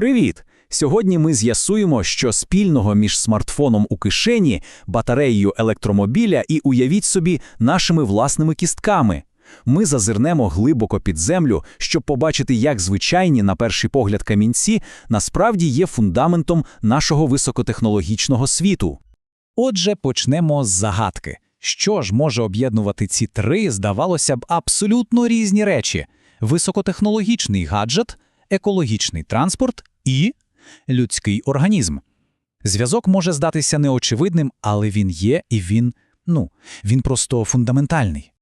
Привіт! Сьогодні ми з'ясуємо, що спільного між смартфоном у кишені, батареєю електромобіля і, уявіть собі, нашими власними кістками. Ми зазирнемо глибоко під землю, щоб побачити, як звичайні, на перший погляд, камінці насправді є фундаментом нашого високотехнологічного світу. Отже, почнемо з загадки. Що ж може об'єднувати ці три, здавалося б, абсолютно різні речі: високотехнологічний гаджет, екологічний транспорт і людський організм. Зв'язок може здатися неочевидним, але він є і він, ну, він просто фундаментальний.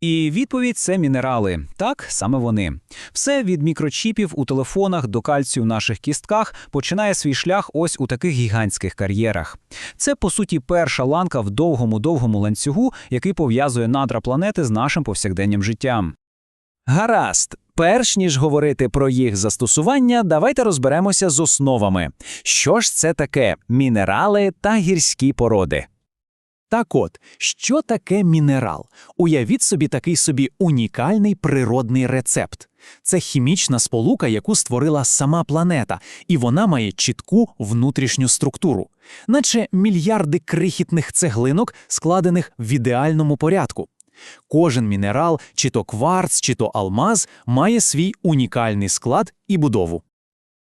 І відповідь це мінерали. Так, саме вони. Все від мікрочіпів у телефонах до кальцію в наших кістках починає свій шлях ось у таких гігантських кар'єрах. Це, по суті, перша ланка в довгому-довгому ланцюгу, який пов'язує надра планети з нашим повсякденням життям. Гаразд, перш ніж говорити про їх застосування, давайте розберемося з основами. Що ж це таке мінерали та гірські породи? Так от, що таке мінерал? Уявіть собі такий собі унікальний природний рецепт. Це хімічна сполука, яку створила сама планета, і вона має чітку внутрішню структуру, наче мільярди крихітних цеглинок, складених в ідеальному порядку. Кожен мінерал, чи то кварц, чи то алмаз, має свій унікальний склад і будову.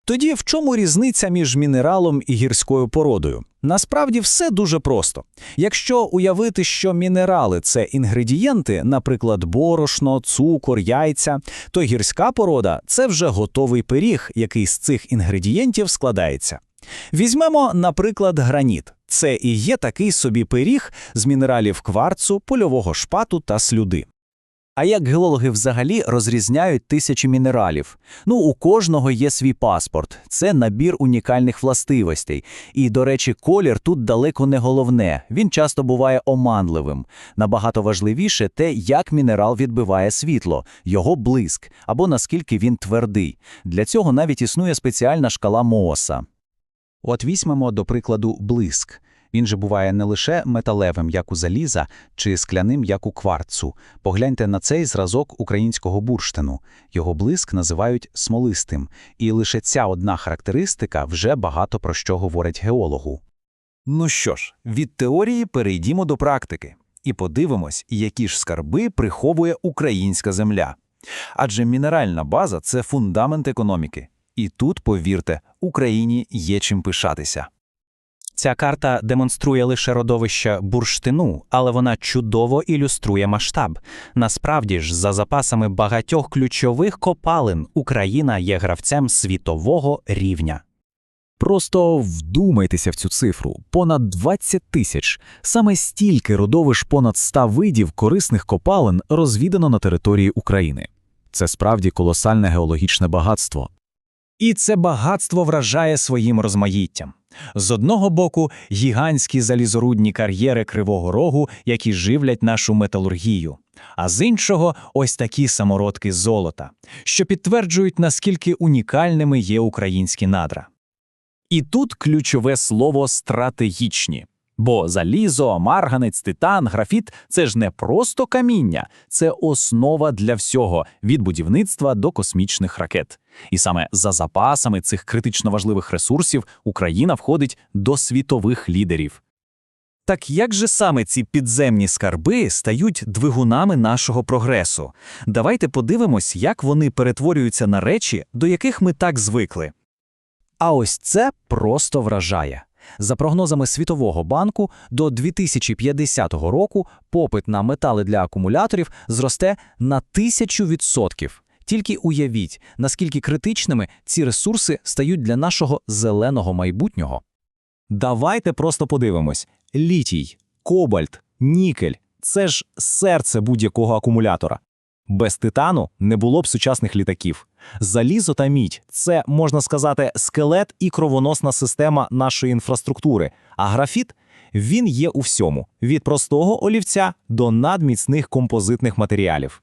Тоді в чому різниця між мінералом і гірською породою? Насправді все дуже просто. Якщо уявити, що мінерали це інгредієнти, наприклад, борошно, цукор, яйця, то гірська порода це вже готовий пиріг, який з цих інгредієнтів складається. Візьмемо, наприклад, граніт. Це і є такий собі пиріг з мінералів кварцу, польового шпату та слюди. А як геологи взагалі розрізняють тисячі мінералів? Ну, у кожного є свій паспорт, це набір унікальних властивостей. І, до речі, колір тут далеко не головне, він часто буває оманливим. Набагато важливіше те, як мінерал відбиває світло, його блиск або наскільки він твердий. Для цього навіть існує спеціальна шкала Мооса. От візьмемо, до прикладу, блиск. Він же буває не лише металевим, як у заліза, чи скляним, як у кварцу. Погляньте на цей зразок українського бурштину. Його блиск називають смолистим, і лише ця одна характеристика вже багато про що говорить геологу. Ну що ж, від теорії перейдімо до практики і подивимось, які ж скарби приховує українська земля. Адже мінеральна база це фундамент економіки. І тут, повірте, Україні є чим пишатися. Ця карта демонструє лише родовище бурштину, але вона чудово ілюструє масштаб. Насправді ж, за запасами багатьох ключових копалин Україна є гравцем світового рівня. Просто вдумайтеся в цю цифру понад 20 тисяч. Саме стільки родовищ понад 100 видів корисних копалин розвідано на території України. Це справді колосальне геологічне багатство. І це багатство вражає своїм розмаїттям. З одного боку, гігантські залізорудні кар'єри Кривого Рогу, які живлять нашу металургію, а з іншого ось такі самородки золота, що підтверджують, наскільки унікальними є українські надра. І тут ключове слово стратегічні. Бо залізо, марганець, титан, графіт це ж не просто каміння, це основа для всього від будівництва до космічних ракет. І саме за запасами цих критично важливих ресурсів Україна входить до світових лідерів. Так як же саме ці підземні скарби стають двигунами нашого прогресу? Давайте подивимось, як вони перетворюються на речі, до яких ми так звикли. А ось це просто вражає. За прогнозами Світового банку, до 2050 року попит на метали для акумуляторів зросте на тисячу відсотків. Тільки уявіть, наскільки критичними ці ресурси стають для нашого зеленого майбутнього. Давайте просто подивимось: літій, кобальт, нікель це ж серце будь-якого акумулятора. Без титану не було б сучасних літаків. Залізо та мідь це, можна сказати, скелет і кровоносна система нашої інфраструктури, а графіт він є у всьому: від простого олівця до надміцних композитних матеріалів.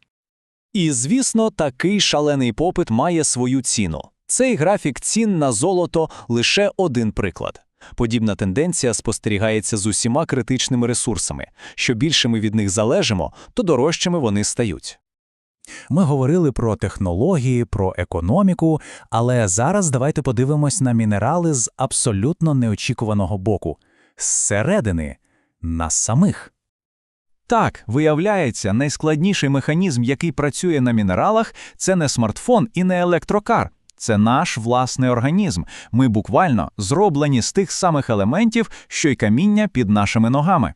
І, звісно, такий шалений попит має свою ціну. Цей графік цін на золото лише один приклад. Подібна тенденція спостерігається з усіма критичними ресурсами. Що більше ми від них залежимо, то дорожчими вони стають. Ми говорили про технології, про економіку, але зараз давайте подивимось на мінерали з абсолютно неочікуваного боку – зсередини, нас самих. Так, виявляється, найскладніший механізм, який працює на мінералах, це не смартфон і не електрокар. Це наш власний організм. Ми буквально зроблені з тих самих елементів, що й каміння під нашими ногами.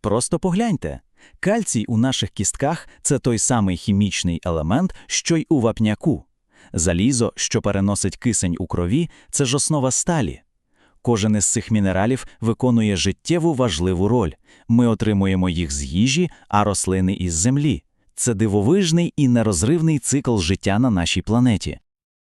Просто погляньте. Кальцій у наших кістках – це той самий хімічний елемент, що й у вапняку. Залізо, що переносить кисень у крові – це ж основа сталі. Кожен із цих мінералів виконує життєву важливу роль. Ми отримуємо їх з їжі, а рослини – із землі. Це дивовижний і нерозривний цикл життя на нашій планеті.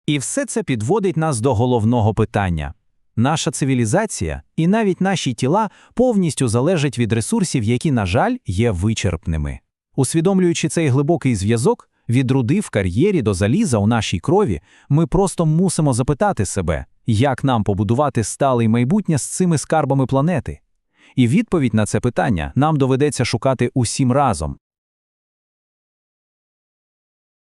І все це підводить нас до головного питання. Наша цивілізація і навіть наші тіла повністю залежать від ресурсів, які, на жаль, є вичерпними. Усвідомлюючи цей глибокий зв'язок, від руди в кар'єрі до заліза у нашій крові, ми просто мусимо запитати себе, як нам побудувати стале майбутнє з цими скарбами планети. І відповідь на це питання нам доведеться шукати усім разом.